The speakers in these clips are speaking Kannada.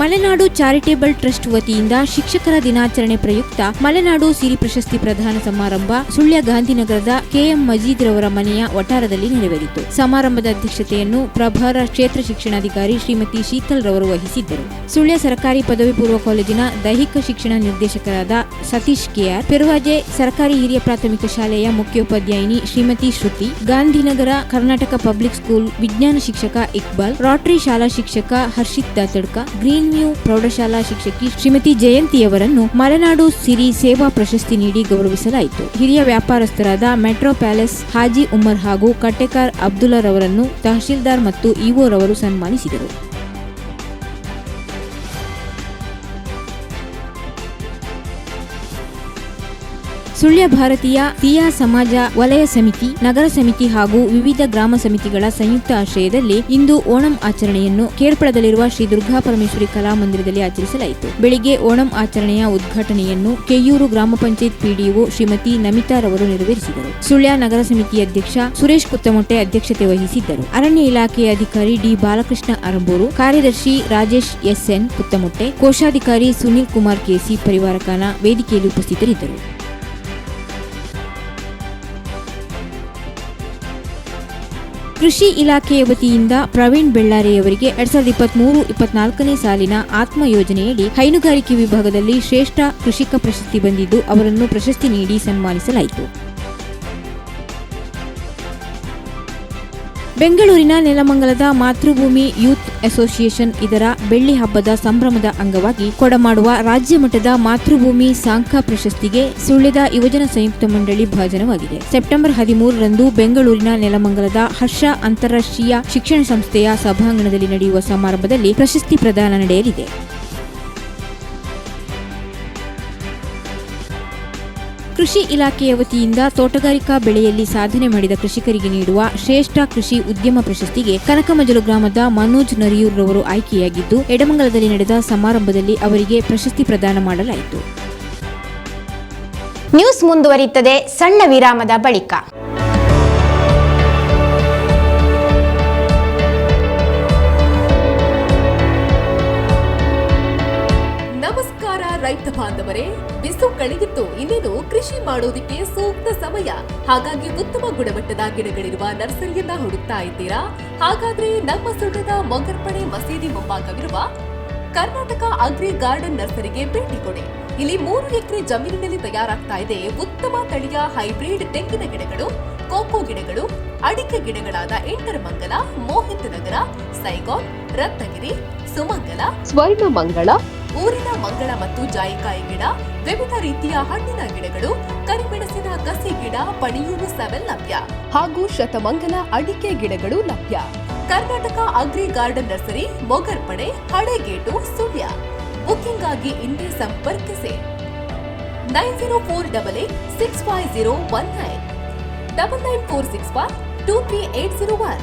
ಮಲೆನಾಡು ಚಾರಿಟೇಬಲ್ ಟ್ರಸ್ಟ್ ವತಿಯಿಂದ ಶಿಕ್ಷಕರ ದಿನಾಚರಣೆ ಪ್ರಯುಕ್ತ ಮಲೆನಾಡು ಸಿರಿ ಪ್ರಶಸ್ತಿ ಪ್ರದಾನ ಸಮಾರಂಭ ಸುಳ್ಯ ಗಾಂಧಿನಗರದ ಕೆಎಂ ಮಜೀದ್ ರವರ ಮನೆಯ ವಠಾರದಲ್ಲಿ ನೆರವೇರಿತು. ಸಮಾರಂಭದ ಅಧ್ಯಕ್ಷತೆಯನ್ನು ಪ್ರಭಾರ ಕ್ಷೇತ್ರ ಶಿಕ್ಷಣಾಧಿಕಾರಿ ಶ್ರೀಮತಿ ಶೀತಲ್ ರವರು ವಹಿಸಿದ್ದರು. ಸುಳ್ಯ ಸರ್ಕಾರಿ ಪದವಿ ಪೂರ್ವ ಕಾಲೇಜಿನ ದೈಹಿಕ ಶಿಕ್ಷಣ ನಿರ್ದೇಶಕರಾದ ಸತೀಶ್ ಕೆಆರ್ ಪೆರುವಾಜೆ ಸರ್ಕಾರಿ ಹಿರಿಯ ಪ್ರಾಥಮಿಕ ಶಾಲೆಯ ಮುಖ್ಯೋಪಾಧ್ಯಾಯಿನಿ ಶ್ರೀಮತಿ ಶ್ರುತಿ, ಗಾಂಧಿನಗರ ಕರ್ನಾಟಕ ಪಬ್ಲಿಕ್ ಸ್ಕೂಲ್ ವಿಜ್ಞಾನ ಶಿಕ್ಷಕ ಇಕ್ಬಾಲ್, ರಾಟರಿ ಶಾಲಾ ಶಿಕ್ಷಕ ಹರ್ಷಿತ್ ದಾತಡ್ಕ, ಗ್ರೀನ್ ವ್ಯೂ ಪ್ರೌಢಶಾಲಾ ಶಿಕ್ಷಕಿ ಶ್ರೀಮತಿ ಜಯಂತಿಯವರನ್ನು ಮಲೆನಾಡು ಸಿರಿ ಸೇವಾ ಪ್ರಶಸ್ತಿ ನೀಡಿ ಗೌರವಿಸಲಾಯಿತು. ಹಿರಿಯ ವ್ಯಾಪಾರಸ್ಥರಾದ ಮೆಟ್ರೋ ಪ್ಯಾಲೇಸ್ ಹಾಜಿ ಉಮರ್ ಹಾಗೂ ಕಟ್ಟೆಕಾರ್ ಅಬ್ದುಲ್ಲಾ ರವರನ್ನು ತಹಶೀಲ್ದಾರ್ ಮತ್ತು ಇಒ ರವರು ಸನ್ಮಾನಿಸಿದರು. ಸುಳ್ಯ ಭಾರತೀಯ ಸಿಯಾ ಸಮಾಜ ವಲಯ ಸಮಿತಿ, ನಗರ ಸಮಿತಿ ಹಾಗೂ ವಿವಿಧ ಗ್ರಾಮ ಸಮಿತಿಗಳ ಸಂಯುಕ್ತ ಆಶ್ರಯದಲ್ಲಿ ಇಂದು ಓಣಂ ಆಚರಣೆಯನ್ನು ಕೇರ್ಪಳದಲ್ಲಿರುವ ಶ್ರೀ ದುರ್ಗಾ ಪರಮೇಶ್ವರಿ ಕಲಾಮಂದಿರದಲ್ಲಿ ಆಚರಿಸಲಾಯಿತು. ಬೆಳಿಗ್ಗೆ ಓಣಂ ಆಚರಣೆಯ ಉದ್ಘಾಟನೆಯನ್ನು ಕೆಯೂರು ಗ್ರಾಮ ಪಂಚಾಯತ್ ಪಿಡಿಒ ಶ್ರೀಮತಿ ನಮಿತಾ ರವರು ನೆರವೇರಿಸಿದರು. ಸುಳ್ಯ ನಗರ ಸಮಿತಿ ಅಧ್ಯಕ್ಷ ಸುರೇಶ್ ಕುತ್ತಮೊಟ್ಟೆ ಅಧ್ಯಕ್ಷತೆ ವಹಿಸಿದ್ದರು. ಅರಣ್ಯ ಇಲಾಖೆಯ ಅಧಿಕಾರಿ ಡಿ ಬಾಲಕೃಷ್ಣ ಅರಂಬೂರು, ಕಾರ್ಯದರ್ಶಿ ರಾಜೇಶ್ ಎಸ್ಎನ್ ಕುತ್ತಮೊಟ್ಟೆ ಕೋಶಾಧಿಕಾರಿ ಸುನಿಲ್ ಕುಮಾರ್ ಕೆಸಿ ಪರಿವಾರಕಾನ ವೇದಿಕೆಯಲ್ಲಿ ಉಪಸ್ಥಿತರಿದ್ದರು. ಕೃಷಿ ಇಲಾಖೆಯ ವತಿಯಿಂದ ಪ್ರವೀಣ್ ಬೆಳ್ಳಾರೆಯವರಿಗೆ ಎರಡ್ ಸಾವಿರದ ಇಪ್ಪತ್ಮೂರು, ಇಪ್ಪತ್ನಾಲ್ಕನೇ ಸಾಲಿನ ಆತ್ಮ ಯೋಜನೆಯಡಿ ಹೈನುಗಾರಿಕೆ ವಿಭಾಗದಲ್ಲಿ ಶ್ರೇಷ್ಠ ಕೃಷಿಕ ಪ್ರಶಸ್ತಿ ಬಂದಿದ್ದು ಅವರನ್ನು ಪ್ರಶಸ್ತಿ ನೀಡಿ ಸನ್ಮಾನಿಸಲಾಯಿತು. ಬೆಂಗಳೂರಿನ ನೆಲಮಂಗಲದ ಮಾತೃಭೂಮಿ ಯೂತ್ ಅಸೋಸಿಯೇಷನ್ ಇದರ ಬೆಳ್ಳಿ ಹಬ್ಬದ ಸಂಭ್ರಮದ ಅಂಗವಾಗಿ ಕೊಡಮಾಡುವ ರಾಜ್ಯ ಮಟ್ಟದ ಮಾತೃಭೂಮಿ ಸಾಂಖ ಪ್ರಶಸ್ತಿಗೆ ಸುಳ್ಯದ ಯುವಜನ ಸಂಯುಕ್ತ ಮಂಡಳಿ ಭಾಜನವಾಗಿದೆ. ಸೆಪ್ಟೆಂಬರ್ ಹದಿಮೂರರಂದು ಬೆಂಗಳೂರಿನ ನೆಲಮಂಗಲದ ಹರ್ಷ ಅಂತಾರಾಷ್ಟ್ರೀಯ ಶಿಕ್ಷಣ ಸಂಸ್ಥೆಯ ಸಭಾಂಗಣದಲ್ಲಿ ನಡೆಯುವ ಸಮಾರಂಭದಲ್ಲಿ ಪ್ರಶಸ್ತಿ ಪ್ರದಾನ ನಡೆಯಲಿದೆ. ಕೃಷಿ ಇಲಾಖೆಯ ವತಿಯಿಂದ ತೋಟಗಾರಿಕಾ ಬೆಳೆಯಲ್ಲಿ ಸಾಧನೆ ಮಾಡಿದ ಕೃಷಿಕರಿಗೆ ನೀಡುವ ಶ್ರೇಷ್ಠ ಕೃಷಿ ಉದ್ಯಮ ಪ್ರಶಸ್ತಿಗೆ ಕನಕಮಜಲು ಗ್ರಾಮದ ಮನೋಜ್ ನರಿಯೂರ್ ರವರು ಆಯ್ಕೆಯಾಗಿದ್ದು, ಎಡಮಂಗಲದಲ್ಲಿ ನಡೆದ ಸಮಾರಂಭದಲ್ಲಿ ಅವರಿಗೆ ಪ್ರಶಸ್ತಿ ಪ್ರದಾನ ಮಾಡಲಾಯಿತು. ನ್ಯೂಸ್ ಮುಂದುವರಿಯುತ್ತದೆ. ಸಣ್ಣ ವಿರಾಮದ ಬಳಿಕ. ಮಾಡೋದಿಕ್ಕೆ ಸೂಕ್ತ ಸಮಯ. ಹಾಗಾಗಿ ಉತ್ತಮ ಗುಣಮಟ್ಟದ ಗಿಡಗಳಿರುವ ನರ್ಸರಿಯನ್ನ ಹುಡುಕ್ತಾ ಇದ್ದೀರಾ? ಹಾಗಾದ್ರೆ ನಮ್ಮ ಸುಳ್ಳದ ಮೊಗರ್ಪಣೆ ಮಸೀದಿ ಮುಂಭಾಗವಿರುವ ಕರ್ನಾಟಕ ಅಗ್ರಿ ಗಾರ್ಡನ್ ನರ್ಸರಿಗೆ ಭೇಟಿ ಕೊಡಿ. ಇಲ್ಲಿ ಮೂರು ಎಕರೆ ಜಮೀನಿನಲ್ಲಿ ತಯಾರಾಗ್ತಾ ಇದೆ ಉತ್ತಮ ತಳಿಯ ಹೈಬ್ರಿಡ್ ತೆಂಗಿನ ಗಿಡಗಳು ಕೋಕೋ ಗಿಡಗಳು ಅಡಿಕೆ ಗಿಡಗಳಾದ ಎಂಟರಮಂಗಲ ಮೋಹಿತ್ ನಗರ ಸೈಗಾನ್ ರತ್ನಗಿರಿ ಸುಮಂಗಲ ಸ್ವರ್ಣಮಂಗಳ ಊರಿನ ಮಂಗಳ ಮತ್ತು ಜಾಯಿಕಾಯಿ ಗಿಡ ವಿವಿಧ ರೀತಿಯ ಹಣ್ಣಿನ ಗಿಡಗಳು ಗಿಡ ಪಣಿಯೂರು ಸೆವೆನ್ ಲಭ್ಯ ಹಾಗೂ ಶತಮಂಗಲ ಅಡಿಕೆ ಗಿಡಗಳು ಲಭ್ಯ. Karnataka agri garden nursery Mogarpane Halegate Sullia. Booking ಆಗಿ ಇಂದೇ ಸಂಪರ್ಕಿಸಿ. Nine zero four double eight six five zero one nine. Double nine four six five two three eight zero one.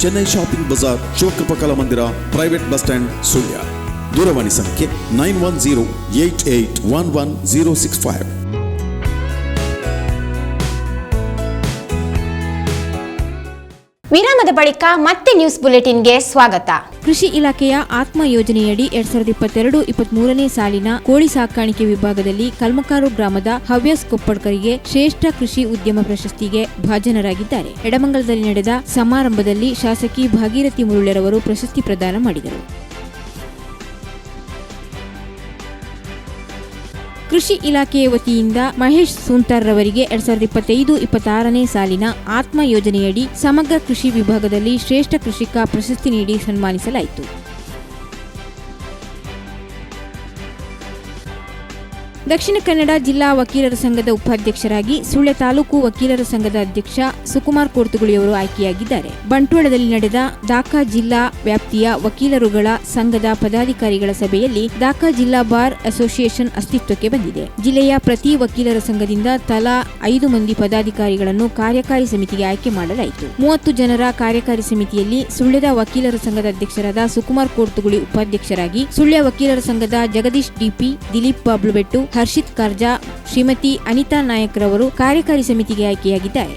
Chennai shopping Bazaar ಶಿವಕೃಪಕಲಾ ಮಂದಿರ ಪ್ರೈವೇಟ್ ಬಸ್ ಸ್ಟ್ಯಾಂಡ್ ಸುಳ್ಯ ದೂರವಾಣಿ ಸಂಖ್ಯೆ nine one zero eight eight one one zero six five ವಿರಾಮದ ಬಳಿಕ ಮತ್ತೆ ನ್ಯೂಸ್ ಬುಲೆಟಿನ್ಗೆ ಸ್ವಾಗತ. ಕೃಷಿ ಇಲಾಖೆಯ ಆತ್ಮ ಯೋಜನೆಯಡಿ ಎರಡ್ ಸಾವಿರದ ಇಪ್ಪತ್ತೆರಡು ಇಪ್ಪತ್ಮೂರನೇ ಸಾಲಿನ ಕೋಳಿ ಸಾಕಾಣಿಕೆ ವಿಭಾಗದಲ್ಲಿ ಕಲ್ಮಕಾರು ಗ್ರಾಮದ ಹವ್ಯಾಸ್ ಕೊಪ್ಪಡ್ಕರಿಗೆ ಶ್ರೇಷ್ಠ ಕೃಷಿ ಉದ್ಯಮ ಪ್ರಶಸ್ತಿಗೆ ಭಾಜನರಾಗಿದ್ದಾರೆ. ಎಡಮಂಗಲದಲ್ಲಿ ನಡೆದ ಸಮಾರಂಭದಲ್ಲಿ ಶಾಸಕಿ ಭಾಗೀರಥಿ ಮುರುಳೆರವರು ಪ್ರಶಸ್ತಿ ಪ್ರದಾನ ಮಾಡಿದರು. ಕೃಷಿ ಇಲಾಖೆಯ ವತಿಯಿಂದ ಮಹೇಶ್ ಸೂಂತಾರ್ ರವರಿಗೆ ಎರಡ್ ಸಾವಿರದ ಇಪ್ಪತ್ತೈದು ಇಪ್ಪತ್ತಾರನೇ ಸಾಲಿನ ಆತ್ಮ ಯೋಜನೆಯಡಿ ಸಮಗ್ರ ಕೃಷಿ ವಿಭಾಗದಲ್ಲಿ ಶ್ರೇಷ್ಠ ಕೃಷಿಕ ಪ್ರಶಸ್ತಿ ನೀಡಿ ಸನ್ಮಾನಿಸಲಾಯಿತು. ದಕ್ಷಿಣ ಕನ್ನಡ ಜಿಲ್ಲಾ ವಕೀಲರ ಸಂಘದ ಉಪಾಧ್ಯಕ್ಷರಾಗಿ ಸುಳ್ಯ ತಾಲೂಕು ವಕೀಲರ ಸಂಘದ ಅಧ್ಯಕ್ಷ ಸುಕುಮಾರ್ ಕೋರ್ತುಗುಳಿಯವರು ಆಯ್ಕೆಯಾಗಿದ್ದಾರೆ. ಬಂಟ್ವಾಳದಲ್ಲಿ ನಡೆದ ದಾಖಾ ಜಿಲ್ಲಾ ವ್ಯಾಪ್ತಿಯ ವಕೀಲರುಗಳ ಸಂಘದ ಪದಾಧಿಕಾರಿಗಳ ಸಭೆಯಲ್ಲಿ ದಾಖಾ ಜಿಲ್ಲಾ ಬಾರ್ ಅಸೋಸಿಯೇಷನ್ ಅಸ್ತಿತ್ವಕ್ಕೆ ಬಂದಿದೆ. ಜಿಲ್ಲೆಯ ಪ್ರತಿ ವಕೀಲರ ಸಂಘದಿಂದ ತಲಾ ಐದು ಮಂದಿ ಪದಾಧಿಕಾರಿಗಳನ್ನು ಕಾರ್ಯಕಾರಿ ಸಮಿತಿಗೆ ಆಯ್ಕೆ ಮಾಡಲಾಯಿತು. ಮೂವತ್ತು ಜನರ ಕಾರ್ಯಕಾರಿ ಸಮಿತಿಯಲ್ಲಿ ಸುಳ್ಯದ ವಕೀಲರ ಸಂಘದ ಅಧ್ಯಕ್ಷರಾದ ಸುಕುಮಾರ್ ಕೋರ್ತುಗುಳಿ ಉಪಾಧ್ಯಕ್ಷರಾಗಿ ಸುಳ್ಯ ವಕೀಲರ ಸಂಘದ ಜಗದೀಶ್ ಡಿಪಿ ದಿಲೀಪ್ ಬಾಬ್ಲುಬೆಟ್ಟು ಹರ್ಷಿತ್ ಕರ್ಜಾ ಶ್ರೀಮತಿ ಅನಿತಾ ನಾಯಕ್ ರವರು ಕಾರ್ಯಕಾರಿ ಸಮಿತಿಗೆ ಆಯ್ಕೆಯಾಗಿದ್ದಾರೆ.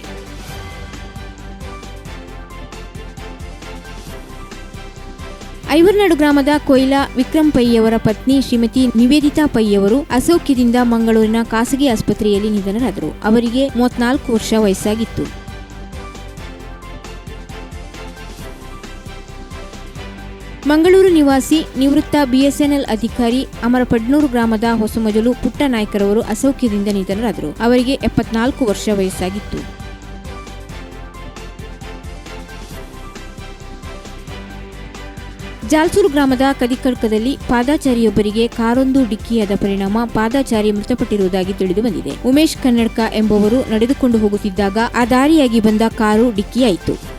ಐವರ್ನಾಡು ಗ್ರಾಮದ ಕೊಯ್ಲಾ ವಿಕ್ರಮ್ ಪೈಯವರ ಪತ್ನಿ ಶ್ರೀಮತಿ ನಿವೇದಿತಾ ಪೈಯವರು ಅಸೌಖ್ಯದಿಂದ ಮಂಗಳೂರಿನ ಖಾಸಗಿ ಆಸ್ಪತ್ರೆಯಲ್ಲಿ ನಿಧನರಾದರು. ಅವರಿಗೆ ಮೂವತ್ನಾಲ್ಕು ವರ್ಷ ವಯಸ್ಸಾಗಿತ್ತು. ಮಂಗಳೂರು ನಿವಾಸಿ ನಿವೃತ್ತ ಬಿಎಸ್ಎನ್ಎಲ್ ಅಧಿಕಾರಿ ಅಮರಪಡ್ನೂರು ಗ್ರಾಮದ ಹೊಸಮಜಲು ಪುಟ್ಟನಾಯ್ಕರವರು ಅಸೌಖ್ಯದಿಂದ ನಿಧನರಾದರು. ಅವರಿಗೆ ಎಪ್ಪತ್ನಾಲ್ಕು ವರ್ಷ ವಯಸ್ಸಾಗಿತ್ತು. ಜಾಲ್ಸೂರು ಗ್ರಾಮದ ಕದಿಕಡ್ಕದಲ್ಲಿ ಪಾದಾಚಾರಿಯೊಬ್ಬರಿಗೆ ಕಾರೊಂದು ಡಿಕ್ಕಿಯಾದ ಪರಿಣಾಮ ಪಾದಾಚಾರಿ ಮೃತಪಟ್ಟಿರುವುದಾಗಿ ತಿಳಿದು ಬಂದಿದೆ. ಉಮೇಶ್ ಕನ್ನಡ್ಕ ಎಂಬುವರು ನಡೆದುಕೊಂಡು ಹೋಗುತ್ತಿದ್ದಾಗ ಆ ದಾರಿಯಾಗಿ ಬಂದ ಕಾರು ಡಿಕ್ಕಿಯಾಯಿತು.